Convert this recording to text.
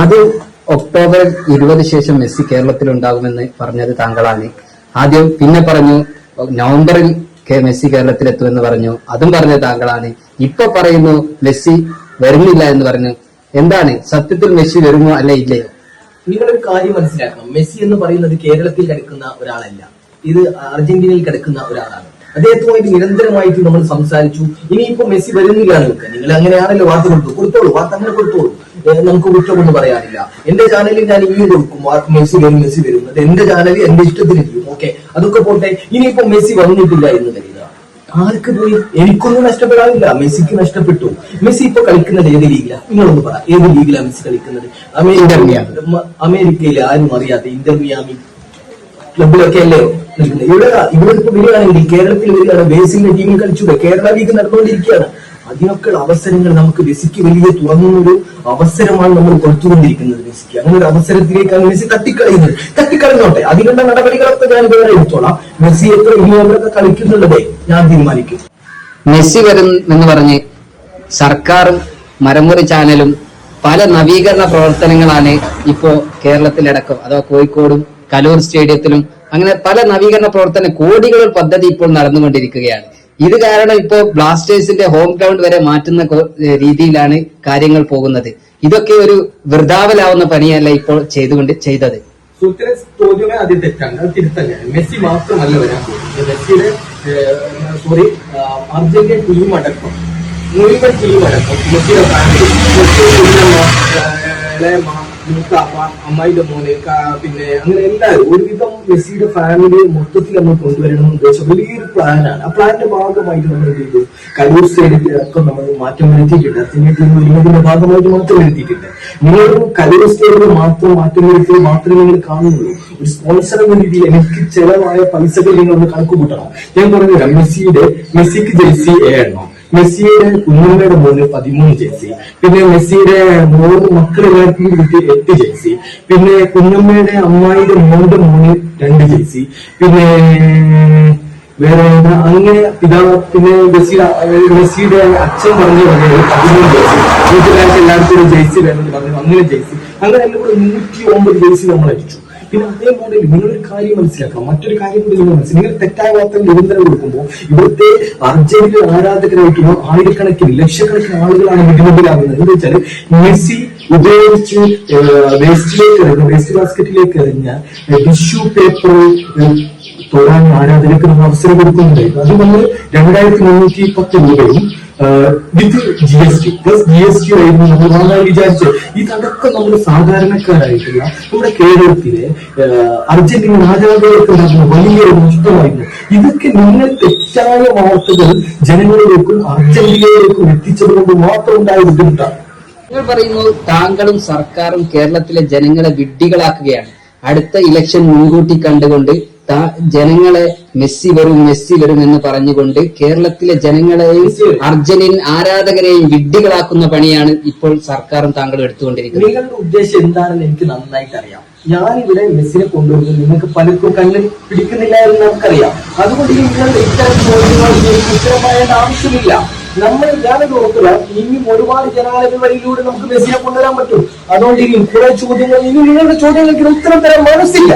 അത് ഒക്ടോബർ ഇരുപത് ശേഷം മെസ്സി കേരളത്തിൽ ഉണ്ടാകുമെന്ന് പറഞ്ഞത് താങ്കളാണ്. ആദ്യം പിന്നെ പറഞ്ഞു നവംബറിൽ മെസ്സി കേരളത്തിൽ എത്തുമെന്ന് പറഞ്ഞു. അതും പറഞ്ഞത് താങ്കളാണ്. ഇപ്പൊ പറയുന്നു മെസ്സി വരുന്നില്ല എന്ന് പറഞ്ഞു. എന്താണ്? സത്യത്തിൽ മെസ്സി വരുമോ അല്ലെ ഇല്ലയോ നിങ്ങളൊരു കാര്യം മനസ്സിലാക്കണം. മെസ്സി എന്ന് പറയുന്നത് കേരളത്തിൽ കിടക്കുന്ന ഒരാളല്ല. ഇത് അർജന്റീനയിൽ കിടക്കുന്ന ഒരാളാണ്. അദ്ദേഹത്തുമായിട്ട് നിരന്തരമായിട്ട് നമ്മൾ സംസാരിച്ചു. ഇനിയിപ്പോ മെസ്സി വരുന്നില്ല നിങ്ങൾ അങ്ങനെയാണല്ലോ വാർത്ത കൊടുത്തു കൊടുത്തോളൂ. വാർത്ത അങ്ങനെ കൊടുത്തോളൂ. നമുക്ക് കുറ്റമൊന്നും പറയാനില്ല. എന്റെ ചാനലിൽ ഞാൻ ഇനിയും കൊടുക്കും മെസ്സി വരും മെസ്സി വരും. എന്റെ ചാനൽ എന്റെ ഇഷ്ടത്തിന് ചെയ്യും ഓക്കെ അതൊക്കെ പോട്ടെ. ഇനിയിപ്പോ മെസ്സി വന്നിട്ടില്ല എന്ന് കരുതുക. ആർക്ക് പോയി? എനിക്കൊന്നും നഷ്ടപ്പെടാനില്ല. മെസ്സിക്ക് നഷ്ടപ്പെട്ടു. മെസ്സി ഇപ്പൊ കളിക്കുന്നത് ഏത് ലീഗിലാണ് നിങ്ങളൊന്ന് പറ. ഏത് ലീഗിലാണ് മെസ്സി കളിക്കുന്നത്? അമേരിക്കയിൽ അമേരിക്ക മ- ആരും അറിയാതെ ഇന്റർ മിയാമി. ക്ലബിലൊക്കെ അല്ലേ ഇവിടെ ഇവിടെ ഇപ്പൊ വരികയാണെങ്കിൽ കേരളത്തിൽ വരികയാണ്. ബേസിന്റെ ടീമിൽ കളിച്ചു കേരള ലീഗ് നടന്നുകൊണ്ടിരിക്കുകയാണ്. അതിനൊക്കെ അവസരങ്ങൾ നമുക്ക് മെസ്സിക്ക് വലിയ തുറന്നൊരു അവസരമാണ് നമ്മൾ കൊടുത്തുകൊണ്ടിരിക്കുന്നത് മെസ്സിക്ക് അങ്ങനെ ഒരു അവസരത്തിലേക്കാണ് മെസ്സി തട്ടിക്കളയുന്നത് തട്ടിക്കളഞ്ഞോട്ടെ അതിനുള്ള നടപടികളൊക്കെ ഞാൻ വേറെ എടുത്തോളാം. മെസ്സി എത്ര ഇനിയൊക്കെ കളിക്കുന്നുള്ളതേ ഞാൻ തീരുമാനിക്കും മെസ്സി വരും എന്ന് പറഞ്ഞ് സർക്കാരും മരമുറി ചാനലും പല നവീകരണ പ്രവർത്തനങ്ങളാണ് ഇപ്പോ കേരളത്തിലടക്കം അഥവാ കോഴിക്കോടും കലൂർ സ്റ്റേഡിയത്തിലും അങ്ങനെ പല നവീകരണ പ്രവർത്തന കോടികൾ പദ്ധതി ഇപ്പോൾ നടന്നുകൊണ്ടിരിക്കുകയാണ്. ഇത് കാരണം ഇപ്പോ ബ്ലാസ്റ്റേഴ്സിന്റെ ഹോം ഗ്രൗണ്ട് വരെ മാറ്റുന്ന രീതിയിലാണ് കാര്യങ്ങൾ പോകുന്നത്. ഇതൊക്കെ ഒരു വൃതാവലാവുന്ന പണിയല്ല ഇപ്പോൾ ചെയ്തുകൊണ്ട് ചെയ്തത്. സുഹൃത്തിനെ ചോദ്യമേ ആദ്യം തെറ്റാണ്. അത് തിരുത്തല്ല മെസ്സി മാത്രമല്ല വരാൻ പോകുന്നത്. മെസ്സിയുടെ സോറി അർജന്റീന ടീം അടക്കം മുഴുവൻ ടീം അടക്കം. മെസ്സിയുടെ ഫാമിലി മെസ്സിയുടെ ഇളയമ്മ അമ്മായിന്റെ മോന് പിന്നെ അങ്ങനെ എല്ലാവരും ഒരുവിധം മെസ്സിയുടെ ഫാമിലി മൊത്തത്തിൽ നമ്മൾ കൊണ്ടുവരണം എന്ന് ഉദ്ദേശിച്ച വലിയൊരു പ്ലാനാണ് ആ പ്ലാനിന്റെ ഭാഗമായിട്ട് നമ്മൾ എന്ത് ചെയ്തു? കലൂർ സ്റ്റേഡിയത്തിലടക്കം നമ്മൾ മാറ്റം വരുത്തിയിട്ടുണ്ട്. അർജന്റീന ടീം വരുന്നതിന്റെ ഭാഗമായിട്ട് മാറ്റം വരുത്തിയിട്ടുണ്ട്. നിങ്ങൾ കലൂർ സ്റ്റേഡിയത്തിൽ മാത്രം മാറ്റം വരുത്തി മാത്രമേ നിങ്ങൾ കാണുന്നുള്ളൂ. ഒരു സ്പോൺസർ എന്ന രീതിയിൽ എനിക്ക് ചെലവായ പൈസകൾ നിങ്ങൾ ഒന്ന് കണക്ക് കൂട്ടണം ഞാൻ പറഞ്ഞുതരാം മെസ്സിയുടെ മെസ്സിക്ക് ജേഴ്സി ഏഴെണ്ണം. മെസ്സിയുടെ കുഞ്ഞുങ്ങളുടെ മൂന്ന് പതിമൂന്ന് ജേഴ്സി പിന്നെ മെസ്സിയുടെ മൂന്ന് മക്കളെല്ലാവർക്കും കിട്ടി എട്ട് ജേഴ്സി പിന്നെ കുഞ്ഞമ്മയുടെ അമ്മായിയുടെ മോന്റെ മൂന്ന് രണ്ട് ജേഴ്സി പിന്നെ വേറെ അങ്ങനെ പിതാവ് പിന്നെ മെസ്സിയുടെ മെസ്സിയുടെ അച്ഛൻ പറഞ്ഞു പറഞ്ഞു പതിമൂന്ന് ജേഴ്സി വീട്ടിലായിട്ട് എല്ലാവർക്കും ജേഴ്സി വേണമെന്ന് പറഞ്ഞു അങ്ങനെ ജേഴ്സി അങ്ങനെ എല്ലാം കൂടെ നൂറ്റി ഒമ്പത് ജേഴ്സി നമ്മൾ അടിച്ചു പിന്നെ അതേ മോഡൽ നിങ്ങളൊരു കാര്യം മനസ്സിലാക്കാം. മറ്റൊരു കാര്യം കൂടി നിങ്ങൾ മനസ്സിലാക്കണം നിങ്ങൾ തെറ്റായ വാർത്തകൾ നിരന്തരം കൊടുക്കുമ്പോൾ ഇവിടുത്തെ അർജന്റീന ആരാധകരായിട്ടുള്ള ആയിരക്കണക്കിന് ലക്ഷക്കണക്കിന് ആളുകളാണ് ബുദ്ധിമുട്ടിലാകുന്നത് എന്താ വെച്ചാൽ മെസ്സി ഉപയോഗിച്ച് വേസ്റ്റിലേക്ക് വേസ്റ്റ് ബാസ്ക്കറ്റിലേക്ക് എറിഞ്ഞ ടിഷ്യൂ പേപ്പർ തൊടാൻ ആരാധനയ്ക്ക് നമ്മൾ അവസരം കൊടുക്കുന്നുണ്ട്. അത് നമ്മൾ രണ്ടായിരത്തി മുന്നൂറ്റി പത്ത് രൂപയും with G S T plus G S T ആയിരുന്നു നമ്മൾ വാങ്ങാൻ വിചാരിച്ചത്. ഇതടക്കം നമ്മൾ സാധാരണക്കാരായിട്ടുള്ള നമ്മുടെ കേരളത്തിലെ അർജന്റീന ആരാധകർക്ക് നടന്ന വലിയൊരു നഷ്ടമായിരുന്നു ഇതൊക്കെ നിങ്ങൾ തെറ്റായ വാർത്തകൾ ജനങ്ങളിലേക്കും അർജന്റീനയിലേക്കും എത്തിച്ചത് കൊണ്ട് മാത്രം ഉണ്ടായ ബുദ്ധിമുട്ടാണ്. നിങ്ങൾ പറയുന്നു താങ്കളും സർക്കാരും കേരളത്തിലെ ജനങ്ങളെ വിഡ്ഢികളാക്കുകയാണ്. അടുത്ത ഇലക്ഷൻ മുൻകൂട്ടി കണ്ടുകൊണ്ട് ജനങ്ങളെ മെസ്സി വരും മെസ്സി വരും എന്ന് പറഞ്ഞുകൊണ്ട് കേരളത്തിലെ ജനങ്ങളെയും അർജന്റീൻ ആരാധകരെയും വിഡ്ഢികളാക്കുന്ന പണിയാണ് ഇപ്പോൾ സർക്കാരും താങ്കൾ എടുത്തുകൊണ്ടിരിക്കുന്നത്. നിങ്ങളുടെ ഉദ്ദേശം എന്താണെന്ന് എനിക്ക് നന്നായിട്ട് അറിയാം. ഞാൻ ഇവിടെ മെസ്സിനെ കൊണ്ടുവരുന്നത് നിങ്ങൾക്ക് പലർക്കും കണ്ണിൽ പിടിക്കുന്നില്ല എന്ന് നമുക്കറിയാം. അതുകൊണ്ട് ഇത്തരം ചോദ്യങ്ങൾ ആവശ്യമില്ല. നമ്മൾ ഞാനത് ഓർക്കുക ഇനിയും ഒരുപാട് ജനാലയ വഴിയിലൂടെ നമുക്ക് മെസ്സിനെ കൊണ്ടുവരാൻ പറ്റും. അതുകൊണ്ട് ഇനി കുറെ ചോദ്യങ്ങൾ ഇനി നിങ്ങളുടെ ചോദ്യങ്ങൾക്ക് ഉത്തരം തരാൻ മനസ്സില്ല.